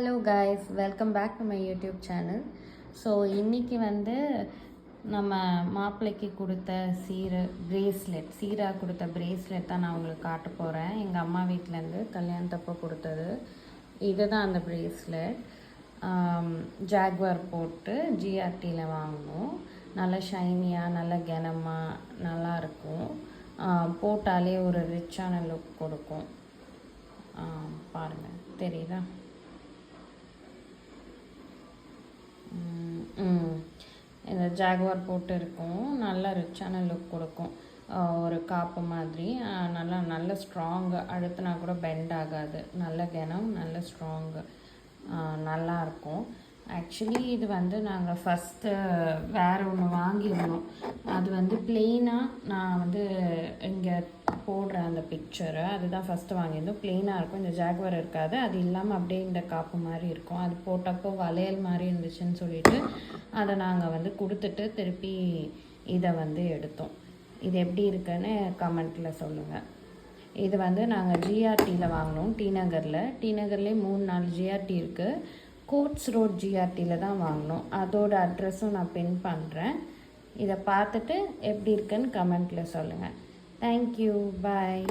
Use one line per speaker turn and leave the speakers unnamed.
Hello guys welcome back to my YouTube channel so இன்றைக்கி வந்து நம்ம மாப்பிள்ளைக்கு கொடுத்த சீர பிரேஸ்லெட் சீராக கொடுத்த பிரேஸ்லெட் தான் நான் உங்களுக்கு காட்ட போகிறேன் எங்கள் அம்மா வீட்டிலேருந்து கல்யாணத்தப்போ கொடுத்தது. இதுதான் அந்த பிரேஸ்லெட் ஜாக்வார் போட்டு ஜிஆர்டியில் வாங்கினோம் நல்லா ஷைனியாக நல்லா கனமாக நல்லா இருக்கும். போட்டாலே ஒரு ரிச்சான லுக் கொடுக்கும். பாருங்கள் தெரியுதா ம், ம். இந்த ஜாகுவார் போட்டு இருக்கும். நல்லா ரிச்சான லுக் கொடுக்கும். ஒரு காப்பு மாதிரி. நல்லா நல்ல ஸ்ட்ராங்கு அழுத்தினா கூட பெண்ட் ஆகாது. நல்ல கிணம் நல்ல ஸ்ட்ராங்கு நல்லாயிருக்கும் ஆக்சுவலி இது வந்து நாங்கள் ஃபஸ்ட்டு வேறு ஒன்று வாங்கியிருந்தோம். அது வந்து பிளெயினாக நான் வந்து இங்கே போடுறேன் அந்த பிக்சரை அதுதான் ஃபஸ்ட்டு வாங்கியிருந்தோம். ப்ளெயினாக இருக்கும். இந்த ஜாக்வர் இருக்காது. அது இல்லாமல் அப்படியே இந்த காப்பு மாதிரி இருக்கும். அது போட்டப்போ வளையல் மாதிரி இருந்துச்சுன்னு சொல்லிட்டு அதை நாங்கள் வந்து கொடுத்துட்டு திருப்பி இதை வந்து எடுத்தோம். இது எப்படி இருக்குன்னு கமெண்ட்டில் சொல்லுங்கள் இது வந்து நாங்கள் ஜிஆர்டியில் வாங்கினோம். டி நகரில். டி நகர்லேயே மூணு நாலு ஜிஆர்டி இருக்குது கோட்ஸ் ரோட் ஜிஆர்டியில் தான் வாங்கினோம். அதோட அட்ரஸும் நான் பின் பண்ணுறேன் இதை பார்த்துட்டு எப்படி இருக்குன்னு கமெண்ட்டில் சொல்லுங்கள் Thank you. Bye.